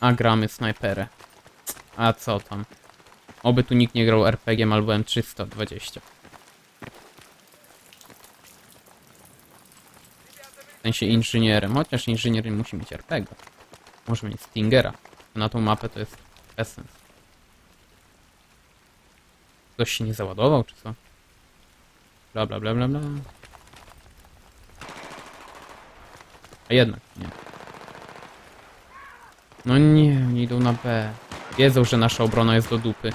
A gramy snajperę. A co tam? Oby tu nikt nie grał RPG albo M320. W sensie inżynierem, chociaż inżynier musi mieć RPG. Może mieć Stingera. Na tą mapę to jest bez sensu. Ktoś się nie załadował, czy co? Bla bla bla bla bla. A jednak nie. No nie, nie idą na B. Wiedzą, że nasza obrona jest do dupy.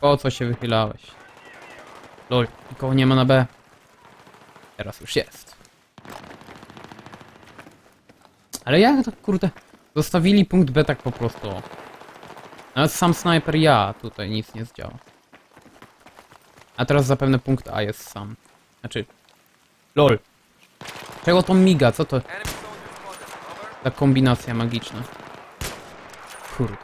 Po co się wychylałeś? Lol, nikogo nie ma na B. Teraz już jest. Ale jak to kurde? Zostawili punkt B tak po prostu. Nawet sam snajper ja tutaj nic nie zdziała. A teraz zapewne punkt A jest sam. Znaczy... LOL. Czego to miga? Co to za kombinacja magiczna? Kurde.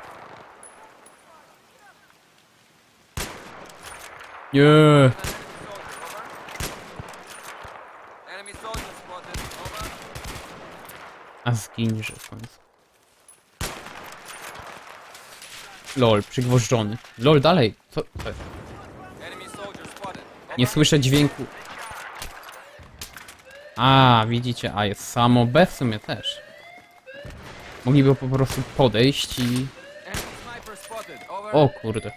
Nie. A zginże w końcu. LOL, przygwożdżony. LOL, dalej. Co? jest? Nie słyszę dźwięku. A, widzicie, a jest samo B w sumie też. Mogliby po prostu podejść i... O kurde.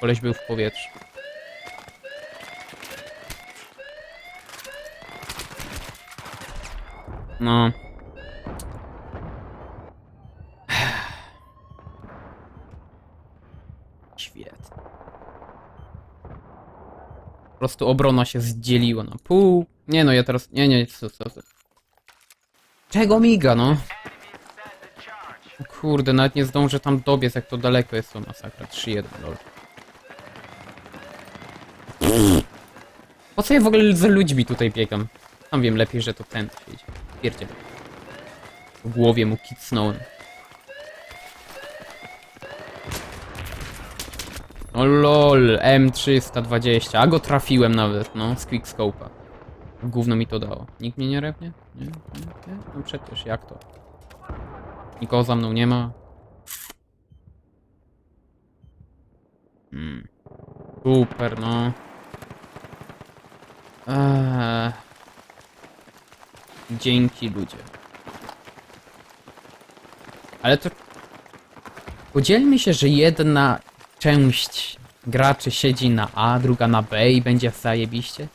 Koleś był w powietrzu. No. Świetnie. Po prostu obrona się zdzieliła na pół. Nie no, ja teraz... Nie, nie, co, co, co. Czego miga, no? O Kurde, nawet nie zdążę tam dobiec, jak to daleko jest to masakra. 3-1, lol. Po co ja w ogóle za ludźmi tutaj biegam? Tam wiem lepiej, że to ten siedzi. Pierdziel. W głowie mu kicnąłem. O lol, M320, a go trafiłem nawet, no, z quickscope'a. Gówno mi to dało. Nikt mnie nie repnie? Nie? Nie? nie? No przecież, jak to? Nikogo za mną nie ma. Hmm. Super, no. Eee. Dzięki ludzie. Ale to... Podzielmy się, że jedna część graczy siedzi na A, druga na B i będzie zajebiście.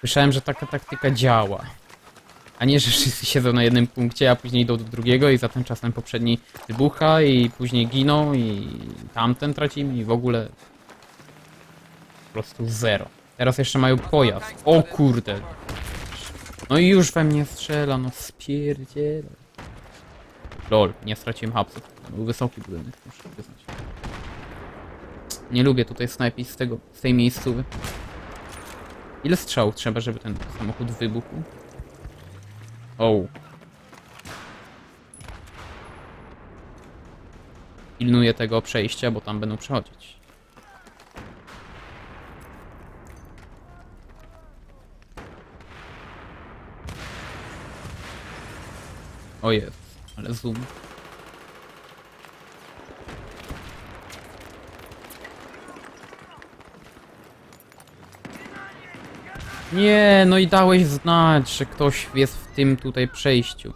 Słyszałem, że taka taktyka działa. A nie, że wszyscy siedzą na jednym punkcie, a później idą do drugiego i za ten czas ten poprzedni wybucha i później giną i tamten tracimy i w ogóle po prostu zero. Teraz jeszcze mają pojazd. O kurde. No i już we mnie strzela, no spierdziela. Lol, nie straciłem hapsów. Był wysoki budynek, muszę przyznać. Nie lubię tutaj snajpić z tego, z tej miejscowy. Ile strzałów trzeba, żeby ten samochód wybuchł? O. Pilnuję tego przejścia, bo tam będą przechodzić. O jest, ale zoom. Nie, no i dałeś znać, że ktoś jest w tym tutaj przejściu.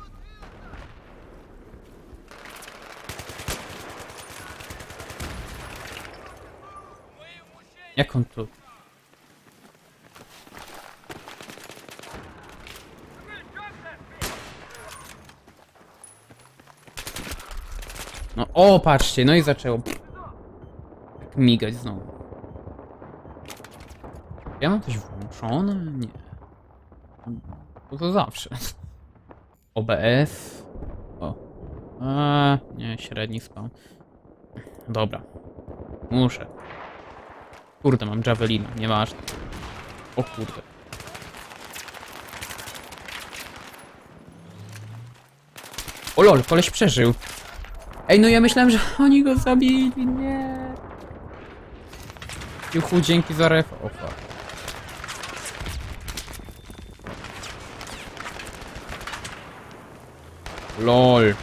Jak on tu? No o, patrzcie, no i zaczęło migać znowu. Ja mam coś włączone? Nie. To to zawsze. OBS. O. A, nie, średni spam. Dobra. Muszę. Kurde, mam javelina, nieważne. O kurde. O lol, koleś przeżył. Ej, no ja myślałem, że oni go zabili, nie. Juchu, dzięki za ref. O fuck. LOL.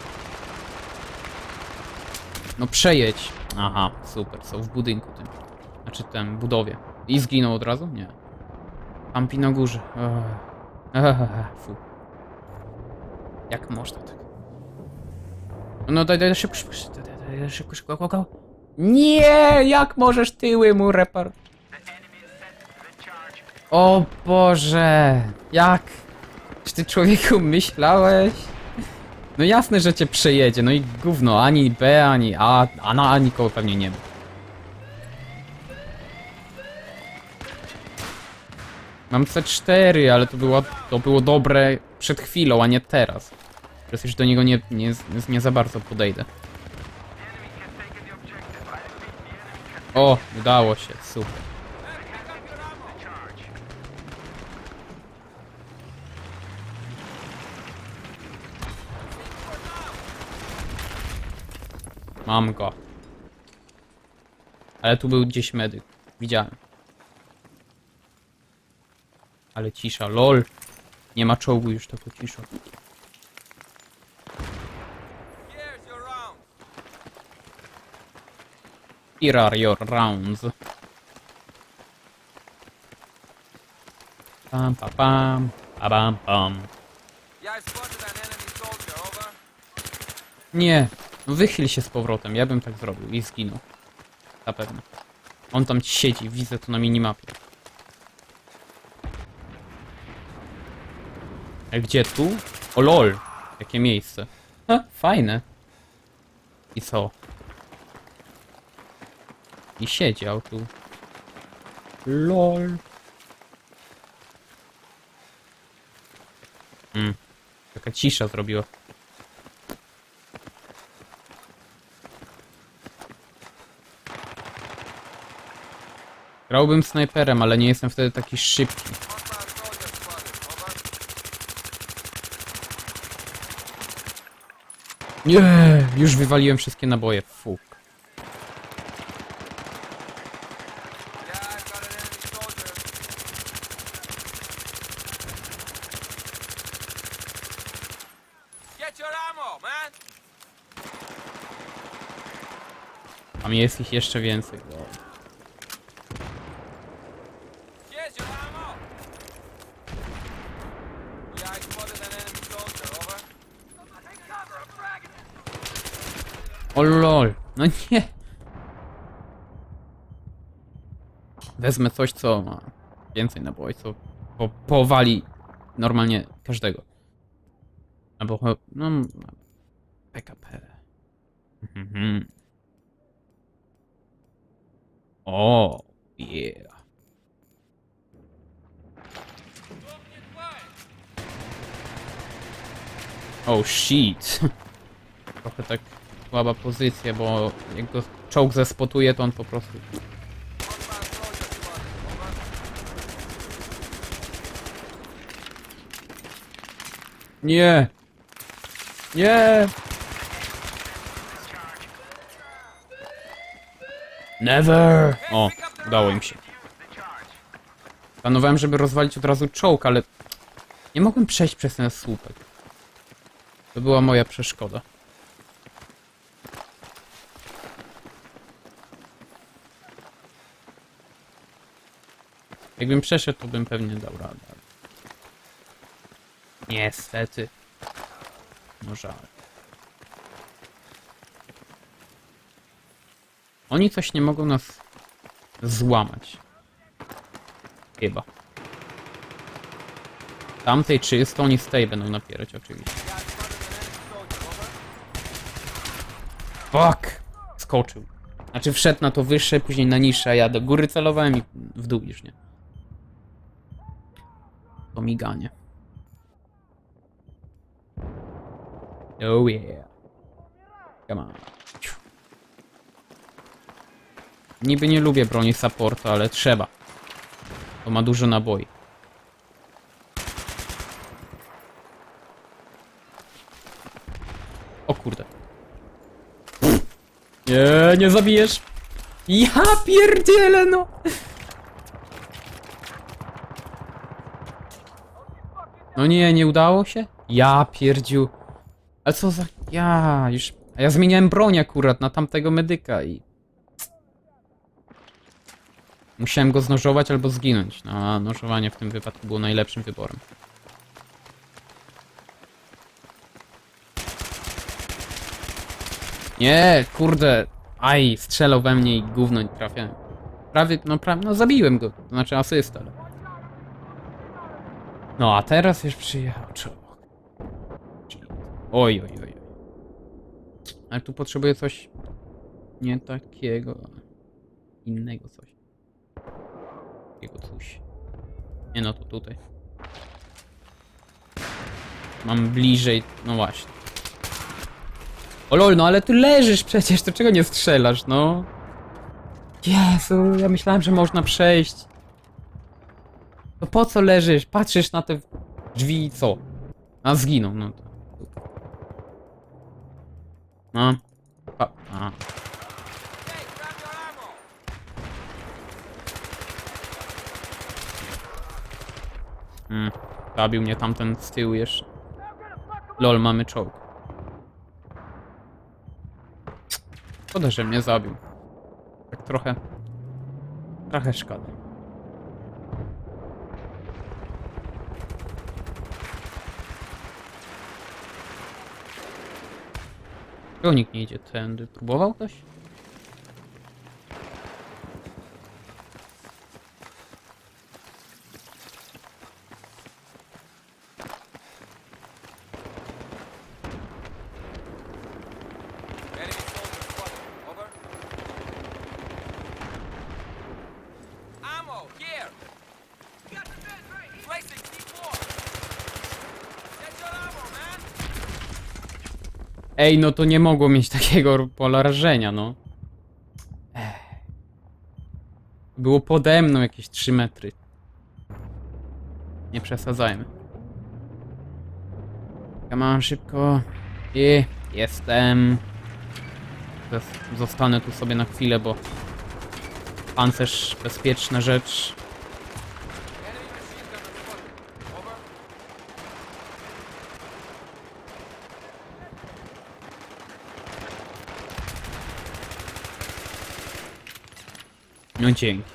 No przejedź. Aha, super, są w budynku tym. Znaczy tym, budowie. I zginął od razu? Nie. Ampi na górze. Ech. Ech, Fu. Jak można tak? No daj, daj, szybko, szybko, szybko, daj, daj, szybko, szybko. Nie, jak możesz tyły mu repar... O Boże, jak? Czy ty człowieku myślałeś? No jasne, że cię przejedzie, no i gówno, ani B, ani A, a na A nikogo pewnie nie ma. Mam C4, ale to było, to było dobre przed chwilą, a nie teraz. Teraz już do niego nie, nie, nie za bardzo podejdę. O, udało się, super. Mam go. Ale tu był gdzieś medyk. Widziałem. Ale cisza, lol. Nie ma czołgu już, your round. Here are your rounds. Pam, pa, pam, pa, pam, pam. Nie, no wychyl się z powrotem, ja bym tak zrobił i zginął. Zapewne. On tam siedzi, widzę to na minimapie. A gdzie tu? O lol! Jakie miejsce. Ha, fajne. I co? I siedział tu. LOL. Mm. Taka cisza zrobiła. Grałbym snajperem, ale nie jestem wtedy taki szybki. Nie, już wywaliłem wszystkie naboje. Fuk. Tam jest ich jeszcze więcej. O lol. No nie. Wezmę coś, co ma więcej naboi, co po, powali normalnie każdego. Albo, no, PKP. Mhm. O, yeah. Oh shit. Trochę tak słaba pozycja, bo jak go czołg zespotuje, to on po prostu... Nie! Nie! Never! O, udało im się. Planowałem, żeby rozwalić od razu czołg, ale nie mogłem przejść przez ten słupek. To była moja przeszkoda. Jakbym przeszedł, to bym pewnie dał radę. Niestety. No żal. Oni coś nie mogą nas złamać. Chyba. Tamtej czysto, oni z tej będą napierać oczywiście. Fuck! Skoczył. Znaczy wszedł na to wyższe, później na niższe, a ja do góry celowałem i w dół już nie. To miganie. Oh yeah. Come on. Niby nie lubię broni supportu, ale trzeba. To ma dużo naboi. O kurde. Nie, nie zabijesz. Ja pierdzielę, no. No nie, nie udało się? Ja pierdziu. Ale co za... Ja już... A ja zmieniałem broń akurat na tamtego medyka i... Musiałem go znożować albo zginąć. No, a nożowanie w tym wypadku było najlepszym wyborem. Nie, kurde. Aj, strzelał we mnie i gówno nie trafiałem. Prawie, no prawie, no zabiłem go. To znaczy asystę, ale... No, a teraz już przyjechał czołg. Oj, oj, oj. Ale tu potrzebuję coś... Nie takiego... Innego coś. Takiego coś. Nie no, to tutaj. Mam bliżej... No właśnie. O lol, no ale tu leżysz przecież, to czego nie strzelasz, no? Jezu, ja myślałem, że można przejść. To po co leżysz? Patrzysz na te drzwi i co? A zginął, no to. No. A, a. Hey, grab your ammo! Mm. Zabił mnie tamten z tyłu jeszcze. Lol, mamy czołg. Szkoda, że mnie zabił. Tak trochę... Trochę szkoda. Czego nikt nie idzie tędy? Próbował ktoś? Ej, no to nie mogło mieć takiego pola rażenia, no. Ech. Było pode mną jakieś 3 metry. Nie przesadzajmy. Ja mam szybko. I jestem. Zos- Zostanę tu sobie na chwilę, bo pancerz bezpieczna rzecz. No dzięki.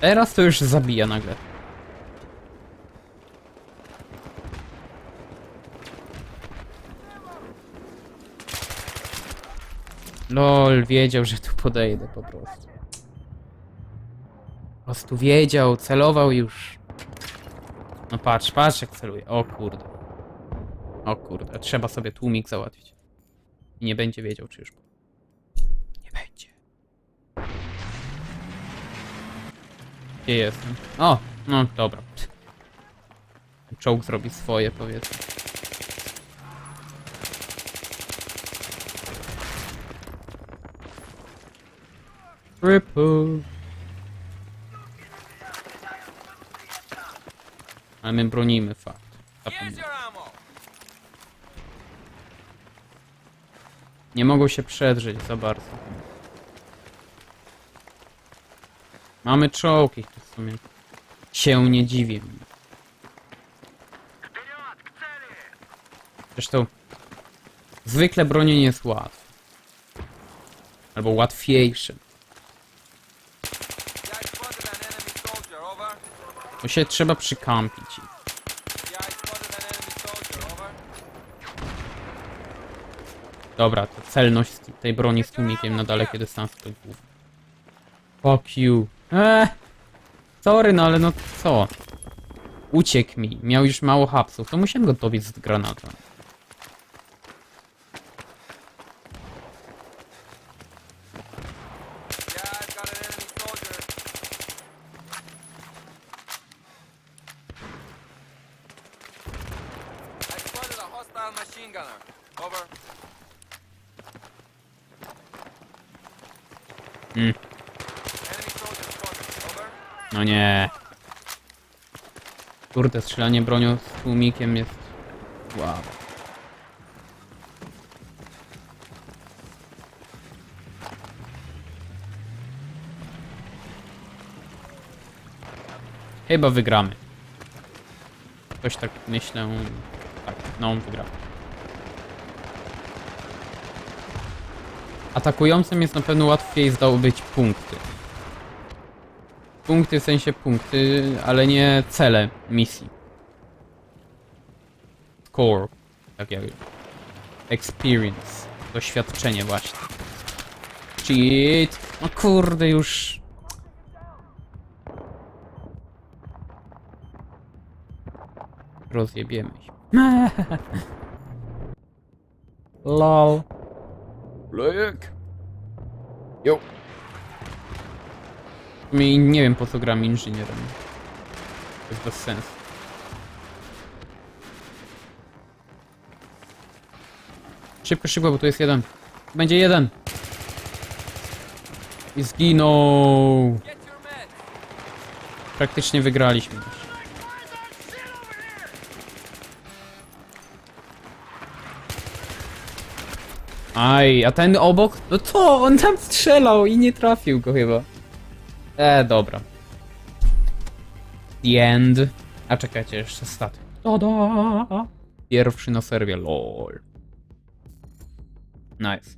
Teraz to już zabija nagle. Lol, wiedział, że tu podejdę po prostu. Po prostu wiedział, celował już. No patrz, patrz jak celuje. O kurde. O kurde, trzeba sobie tłumik załatwić. I nie będzie wiedział, czy już... Nie będzie. Gdzie jestem? O, no dobra. Czołg zrobi swoje, powiedzmy. Ripple. Ale my bronimy fakt. Nie mogą się przedrzeć za bardzo. Mamy czołgi, to w sumie się nie dziwię. Zresztą zwykle bronienie jest łatwe. Albo łatwiejsze. To się trzeba przykampić. Dobra, to celność tej broni z tłumikiem na dalekie dystanse to główne. Fuck you. Eee, sorry, no ale no co? Uciekł mi, miał już mało hapsów, to musiałem go dobić z granata. Kurde, strzelanie bronią z tłumikiem jest... Wow. Chyba wygramy. Coś tak myślę... Tak, no wygramy. Atakującym jest na pewno łatwiej zdobyć punkty. Punkty w sensie punkty, ale nie cele misji. Score. Tak jak. Experience. Doświadczenie właśnie. Cheat. No kurde już. Rozjebiemy się. Lol. Lejek. Jo. Mi nie wiem po co gram inżynierem. To jest bez sensu. Szybko, szybko, bo tu jest jeden. Będzie jeden. I zginął. Praktycznie wygraliśmy. Aj, a ten obok? No to, on tam strzelał i nie trafił go chyba. E, dobra. The end. A czekajcie, jeszcze staty. Tada! Pierwszy na serwie, lol. Nice.